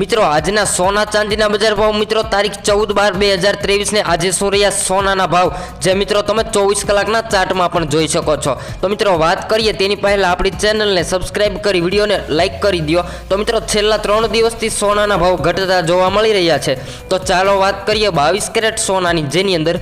મિત્રો, આજના સોના ચાંદીના બજાર ભાવ, મિત્રો, તારીખ ચૌદ બાર બે હજાર ત્રેવીસને આજે શું રહ્યા? સોનાના ભાવ. જે મિત્રો, તમે ચોવીસ કલાકના ચાર્ટમાં પણ જોઈ શકો છો. તો મિત્રો, વાત કરીએ તેની પહેલાં આપણી ચેનલને સબસ્ક્રાઇબ કરી, વિડીયોને લાઇક કરી દો તો મિત્રો, છેલ્લા ત્રણ દિવસથી સોનાના ભાવ ઘટતા જોવા મળી રહ્યા છે. તો ચાલો વાત કરીએ બાવીસ કેરેટ સોનાની, જેની અંદર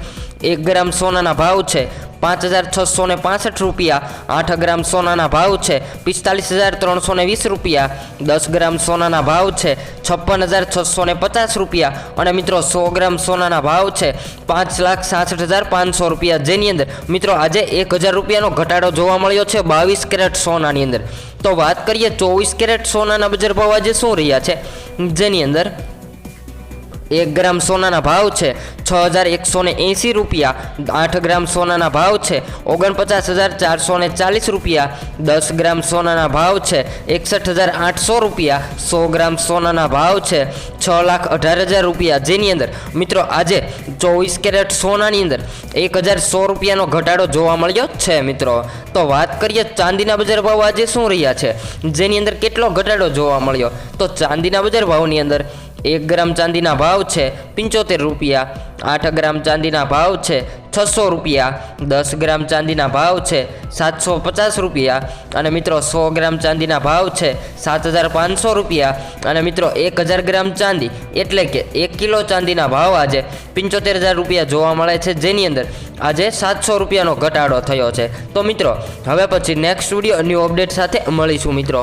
એક ગ્રામ સોનાના ભાવ છે. પાંચ હજાર છસો ને પાસઠ રૂપિયા, આઠ ગ્રામ સોનાના ભાવ છે, પિસ્તાલીસ હજાર ત્રણસો ને વીસ રૂપિયા, દસ ગ્રામ સોનાના ભાવ છે, છપ્પન હજાર છસો ને પચાસ રૂપિયા અને મિત્રો સો ગ્રામ સોનાના ભાવ છે, પાંચ લાખ સાસઠ હજાર પાંચસો રૂપિયા. જેની અંદર મિત્રો આજે એક હજાર રૂપિયાનો ઘટાડો જોવા મળ્યો છે બાવીસ કેરેટ સોનાની અંદર. તો વાત કરીએ ચોવીસ કેરેટ સોનાના બજાર ભાવ આજે શું રહ્યા છે? જેની અંદર એક ગ્રામ સોનાના ભાવ છે. છ હજાર એકસો ને એંસી રૂપિયા. આઠ ગ્રામ સોનાના ભાવ છે. ઓગણપચાસ હજાર ચારસો ને ચાલીસ રૂપિયા. દસ ગ્રામ સોનાના ભાવ છે. એકસઠ હજાર આઠસો રૂપિયા. સો ગ્રામ સોનાના ભાવ છે. છ લાખ અઢાર હજાર રૂપિયા. જેની અંદર મિત્રો આજે ચોવીસ કેરેટ સોનાની અંદર એક હજાર સો રૂપિયાનો ઘટાડો જોવા મળ્યો છે મિત્રો. તો વાત કરીએ ચાંદીના બજાર ભાવ આજે શું રહ્યા છે? જેની અંદર કેટલો ઘટાડો જોવા મળ્યો? તો ચાંદીના બજાર ભાવની અંદર એક ગ્રામ ચાંદીના ભાવ છે પંચોતેર રૂપિયા. આઠ ગ્રામ ચાંદીના ભાવ છે છસો રૂપિયા. દસ ગ્રામ ચાંદીના ભાવ છે સાતસો પચાસ રૂપિયા. અને મિત્રો સો ગ્રામ ચાંદીના ભાવ છે સાત હજાર પાંચસો રૂપિયા. અને મિત્રો એક હજાર ગ્રામ ચાંદી એટલે કે એક કિલો ચાંદીના ભાવ આજે પંચોતેર હજાર રૂપિયા જોવા મળે છે. જેની અંદર આજે સાતસો રૂપિયાનો ઘટાડો થયો છે. તો મિત્રો, હવે પછી નેક્સ્ટ વીડિયો ન્યૂ અપડેટ સાથે મળીશું મિત્રો.